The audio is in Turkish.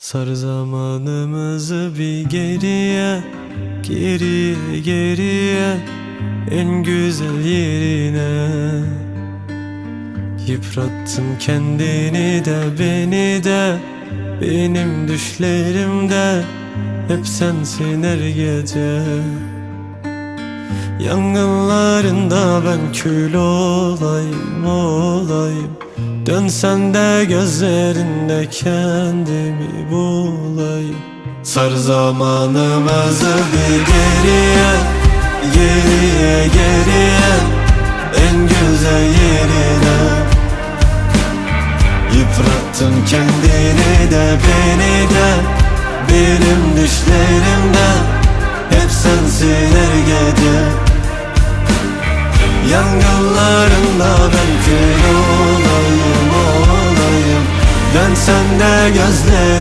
Sar zamanımızı bir geriye Geriye geriye En güzel yerine. Yıprattın kendini de beni de Benim düşlerimde. Hep sensin her gece Yangınlarında ben kül olayım olayım. Dönsen de gözlerinde kendimi bulayım. Sar zamanımızı bir geriye Geriye geriye. En güzel yerine. Yıprattın kendini de beni de Benim düşlerimde Yangınlarında ben kül olayım olayım. Dönsen de gözler